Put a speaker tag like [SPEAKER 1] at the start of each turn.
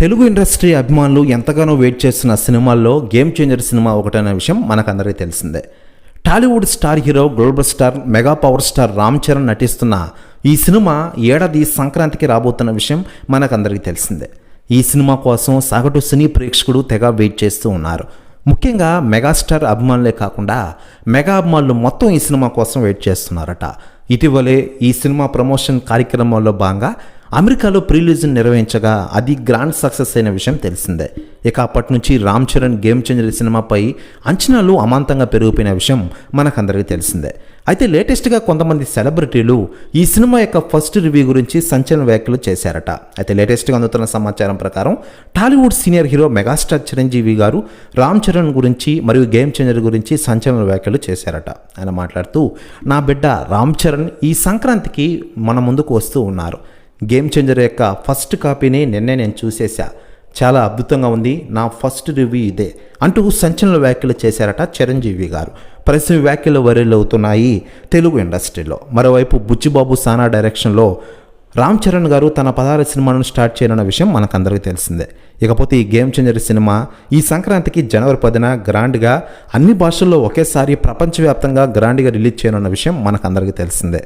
[SPEAKER 1] Telugu industry అభిమానులు ఎంతగానో wait చేస్తున్న సినిమాల్లో గేమ్ చేంజర్ సినిమా ఒకటనే విషయం మనకందరికీ తెలిసిందే. Tollywood star hero global star mega power star Ram Charan నటిస్తున్న ఈ సినిమా ఏడాది సంక్రాంతికి రాబోతున్న విషయం మనకందరికీ తెలిసిందే. ఈ సినిమా కోసం సగటు సినీ ప్రేక్షకుడు తెగ వెయిట్ చేస్తూ ఉన్నారు. ముఖ్యంగా మెగాస్టార్ అభిమానులే కాకుండా మెగా అభిమానులు మొత్తం ఈ సినిమా కోసం వెయిట్ చేస్తున్నారట. ఇటీవలే ఈ సినిమా ప్రమోషన్ కార్యక్రమంలో భాగంగా అమెరికాలో ప్రీలీజన్ నిర్వహించగా అది గ్రాండ్ సక్సెస్ అయిన విషయం తెలిసిందే. ఇక అప్పటి నుంచి రామ్ చరణ్ గేమ్ చేంజర్ సినిమాపై అంచనాలు అమాంతంగా పెరిగిపోయిన విషయం మనకందరికీ తెలిసిందే. అయితే లేటెస్ట్గా కొంతమంది సెలబ్రిటీలు ఈ సినిమా యొక్క ఫస్ట్ రివ్యూ గురించి సంచలన వ్యాఖ్యలు చేశారట. అయితే లేటెస్ట్గా అందుతున్న సమాచారం ప్రకారం Tollywood senior hero megastar Chiranjeevi garu Ram Charan గురించి మరియు గేమ్ చేంజర్ గురించి సంచలన వ్యాఖ్యలు చేశారట. ఆయన మాట్లాడుతూ నా బిడ్డ రామ్ చరణ్ ఈ సంక్రాంతికి మన ముందుకు వస్తూ ఉన్నారు. గేమ్ చేంజర్ యొక్క ఫస్ట్ కాపీని నిన్నే నేను చూసేశా. చాలా అద్భుతంగా ఉంది. నా ఫస్ట్ రివ్యూ ఇదే. అంటూ సంచలన వ్యాఖ్యలు చేశారట చిరంజీవి గారు. ప్రస్తుత వ్యాఖ్యలు వరల్ అవుతున్నాయి తెలుగు ఇండస్ట్రీలో. మరోవైపు బుచ్చిబాబు సానా డైరెక్షన్లో రామ్ చరణ్ గారు తన పదహారు సినిమాను స్టార్ట్ చేయనున్న విషయం మనకందరికీ తెలిసిందే. ఇకపోతే ఈ గేమ్ చేంజర్ సినిమా ఈ సంక్రాంతికి జనవరి పదిన గ్రాండ్గా అన్ని భాషల్లో ఒకేసారి ప్రపంచవ్యాప్తంగా గ్రాండ్గా రిలీజ్ చేయనున్న విషయం మనకందరికీ తెలిసిందే.